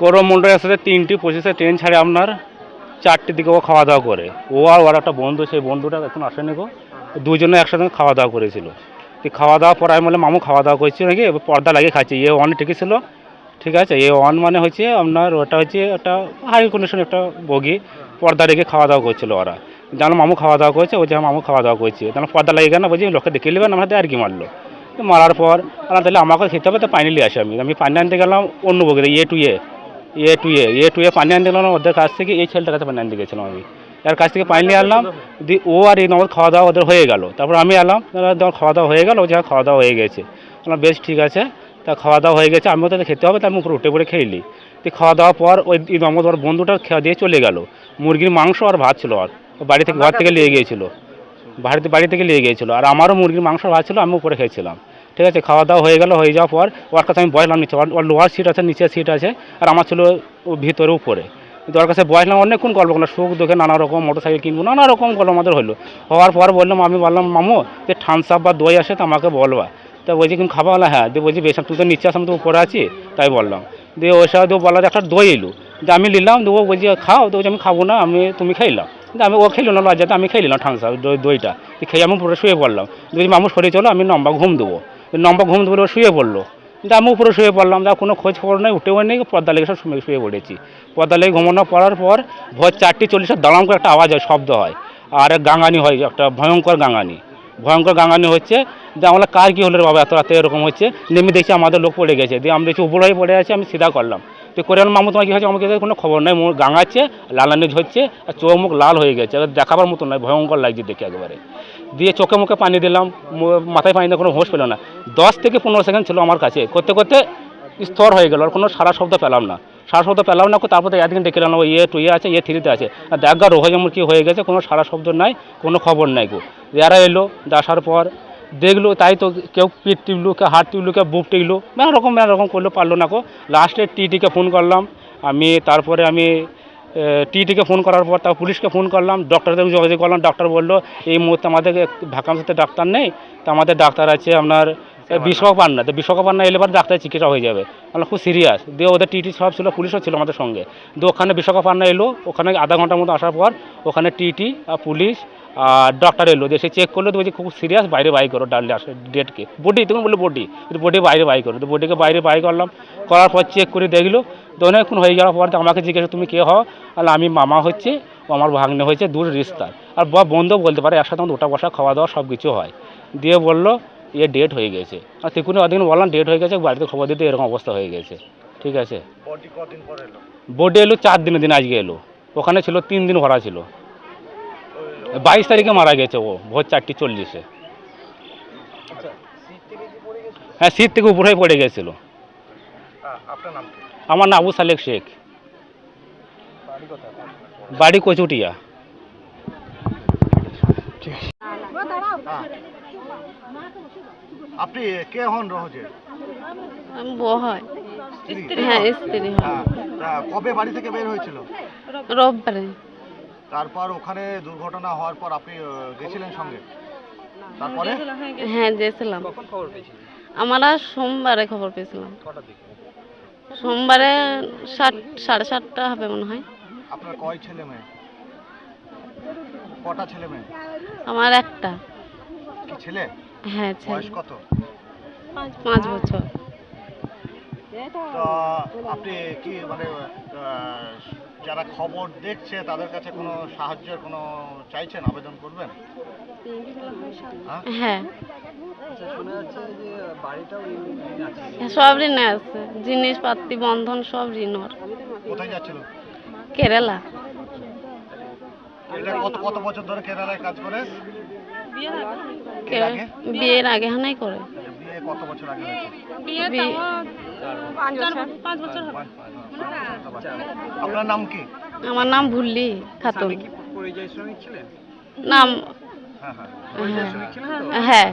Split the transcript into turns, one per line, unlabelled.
করমণ্ডল এক্সপ্রেসে
তিনটি পঁচিশে ট্রেন ছাড়ে আপনার চারটির দিকে ও খাওয়া দাওয়া করে। ও আর ওর একটা বন্ধু, সেই বন্ধুটা এখন আসেনি গো। দুজনে একসাথে খাওয়া দাওয়া করেছিল। খাওয়া দাওয়া পর আমি বললাম মামু খাওয়া দাওয়া করছি নাকি? পর্দা লাগিয়ে খাচ্ছি। ইয়ে অনেক ঠিকই ছিল। ঠিক আছে এ ওয়ান মানে হচ্ছে আপনার ওটা হচ্ছে একটা হাই কন্ডিশন একটা বগি, পর্দা রেখে খাওয়া দাওয়া করছিল ওরা। জানো মামু খাওয়া দাওয়া করছে? ও যে মামু খাওয়া দাওয়া করছে। তাহলে পর্দা লাগিয়ে না বলছি, লোককে দেখে নেবেন আমাদের আর কি মারলো? মারার পর আলাদা তাহলে আমাকে খেতে হবে, তো পানি নিয়ে আসি আমি। আমি পানি আনতে গেলাম অন্য বগিতে A two A A two A A two A পানি আনতে গেলাম, ওদের কাছ থেকে এই ছেলেটার কাছে পানি আনতে গেছিলাম আমি। এর কাছ থেকে পানি নিয়ে আনলাম দি ও আর এই নম্বর খাওয়া দাওয়া ওদের হয়ে গেল। তারপর আমি এলাম খাওয়া দাওয়া হয়ে গেল, ও যে খাওয়া দাওয়া হয়ে গেছে। বেশ, ঠিক আছে। তা খাওয়া দাওয়া হয়ে গেছে, আমিও তাদের খেতে হবে তা আমি উপরে উঠে পড়ে খেয়েলি তো খাওয়া দাওয়ার পর ওই নম্বর ওর বন্ধুটা খেয়া দিয়ে চলে গেল। মুরগির মাংস আর ভাত ছিল আর। বাড়ি থেকে ঘর থেকে নিয়ে গিয়েছিল। বাড়িতে, বাড়ি থেকে নিয়ে গিয়েছিল। আর আমারও মুরগির মাংস ভাত ছিল আমি উপরে খেয়েছিলাম। ঠিক আছে খাওয়া দাওয়া হয়ে গেল, হয়ে যাওয়ার পর ওর কাছে আমি বসলাম নিচে। ওর- লোহার সিট আছে নিচে সিট আছে, আর আমার ছিল ভিতরে, উপরে। কিন্তু ওর কাছে বসলাম, অনেকক্ষণ গল্প করলাম, সুখ দুঃখে নানা রকম মোটর সাইকেল কিনবো, নানা রকম গল্প আমাদের হলো। হওয়ার পর বললাম, আমি বললাম, মামু, যে থামস আপ বা দই আসে, তো আমাকে বলবা। তা বলছি, কিন্তু খাবা বলা হ্যাঁ। দিয়ে বলছি বেশ তুই তো নিচে আস আমি তো উপরে আছি তাই বললাম। দিয়ে ওই সাথে বলা যে একটা দই এলো। যে আমি নিলাম, দিয়ে ও বলছি, খাও। তো বলছি, আমি খাব না, আমি, তুমি খাইলাম কিন্তু আমি, ও খেলো না, লজ্জাতে আমি খেয়ে নিলাম ঠান্সা দইটা। দিয়ে খেয়ে আমি পুরো শুয়ে পড়লাম। যদি মামু, সরে চলো, আমি লম্বা ঘুম দেবো। লম্বা ঘুম দেবো শুয়ে পড়ল। কিন্তু আমি উপরে শুয়ে পড়লাম। যা কোনো খোঁজ খবর নেই, উঠেও নেই পর্দা লেগে সব শুয়ে- পড়েছি। পর্দা লেগে ঘুমানো পড়ার পর ভোর চারটে চল্লিশে দাঁড়াম করে একটা আওয়াজ হয়, শব্দ হয়। আর গাঙানি হয়, একটা ভয়ঙ্কর গাঙানি ভয়ঙ্কর গাঙানি হচ্ছে যে আমরা কার কী হলো বাবা, এত রাতে এরকম হচ্ছে। নেমে দেখছি আমাদের লোক পড়ে গেছে। দিয়ে আমরা দেখছি উপর হয়ে পড়ে আছে, আমি সিধা করলাম। তো করে মামু তোমার কী হয়েছে? আমাকে কোনো খবর নেই মোর গাঙাচ্ছে, লালানি ঝরছে, আর চোখ মুখ লাল হয়ে গেছে। দেখাবার মতো নয় ভয়ঙ্কর লাগছে দেখে একবারে। দিয়ে চোখে মুখে পানি দিলাম মাথায় পানি দিয়ে কোনো হোশ পেল না। দশ থেকে পনেরো সেকেন্ড ছিল আমার কাছে। করতে করতে স্তর হয়ে গেল, আর কোনো সারা শব্দ পেলাম না। সারা শব্দ পেলাম না, তারপরে একদিন ডেকে আনলাম ইয়ে টু ইয়ে আছে ইয়ে থ্রিতে আছে। আর দেখা রোহ যেমন কী হয়ে গেছে, কোনো সারা শব্দ নাই, কোনো খবর নাই গো। যারা এলো, আসার পর দেখল, তাই তো কেউ পিঠ টিপলো, কেউ হাত টিপলো, কেউ বুক টিপলো, নানা রকম নানা রকম করল, পারল না কো। লাস্টে টিটিকে ফোন করলাম, আমি তারপরে আমি টিটিকে ফোন করার পর তার পুলিশকে ফোন করলাম ডক্টরদের যোগাযোগ করলাম ডক্টর বলল, এই মুহূর্তে আমাদের ভ্যাকান্সিতে ডাক্তার নেই, তো আমাদের ডাক্তার আছে আপনার বিশ্বকাপান্না তো বিশ্বকাপান্না এলে পর ডাক্তারের চিকিৎসা হয়ে যাবে। মানে খুব সিরিয়াস দিয়ে ওদের টিটি সব ছিল পুলিশও ছিল আমাদের সঙ্গে। দিয়ে ওখানে বিশ্বকাপান্না এলো ওখানে আধা ঘণ্টার মতো আসার পর ওখানে টিটি আর পুলিশ আর ডক্টর এলো। দিয়ে সে চেক করল তো বলছে খুব সিরিয়াস বাইরে বাই করো ডাল ডেটকে। বডি তুমি বলল বডি। বডি বাইরে বাই করো। তো বডিকে বাইরে বাই করলাম। করার পর চেক করে দেখল। তো অনেকক্ষণ হয়ে যাওয়ার পর আমাকে জিজ্ঞেস তুমি কে হও? আর আমি মামা হচ্ছে। আমার ভাগ্নে হয়েছে দূর রিস্তার। আর বা বন্ধু বলতে পারে একসাথে ওটা বসা খাওয়া দাওয়া সব কিছু হয়। দিয়ে বলল এ ডেট হয়ে গেছে। আর তিকুনি ওদিন বললাম ডেট হয়ে গেছে বাড়িতে খবর দিতে এরকম অবস্থা হয়ে গেছে। ঠিক আছে? বোর্ডে এলো? চার দিনের দিন আজকে এলো। ওখানে ছিল তিন দিন ভরা ছিল। বাইশ তারিখে মারা গেছে ও ভোর চারটি চল্লিশে। হ্যাঁ শীত থেকে উপরে পড়ে গেছিল।
আ- আপনার নাম কি?
আমার নাম আবু সালেক শেখ।
বাড়ি কোথায়
বাড়ি কচুটিয়া
আপনি কে হন রোহজে
আমি বউ হয়।
স্ত্রী?
হ্যাঁ স্ত্রী। হ্যাঁ,
তা কবে বাড়ি থেকে বের হয়েছিল?
রোববারে।
তারপর ওখানে দুর্ঘটনা হওয়ার পর আপনি আহ, গেছিলেন সঙ্গে? তারপরে?
হ্যাঁ গেছিলাম। আমরা সোমবারে খবর পেয়েছিলাম। সোমবারে সাত সাড়ে সাতটা হবে মনে হয়।
আপনার কয় ছেলে মেয়ে? কটা ছেলে মেয়ে?
আমার একটা।
কি ছেলে?
হ্যাঁ
বয়স কত?
পাঁচ বছর।
তো আপনি কি মানে যারা খবর দেখছে তাদের কাছে কোনো সাহায্যের কোনো চাইছেন আবেদন করবেন? হ্যাঁ?
হ্যাঁ। সব ঋণ আছে। জিনিসপাতি বন্ধন সব ঋণ
কোথায় যাচ্ছিল?
কেরালা।
এটা কত কত বছর ধরে কেরালায় কাজ করে?
বিয়ের আগে হানাই করে।
বিয়ে কত বছর আগে হয়েছে?
বিয়ে-
আপনার নাম কি?
আমার নাম ভুললি খাতুন। নাম হ্যাঁ হ্যাঁ।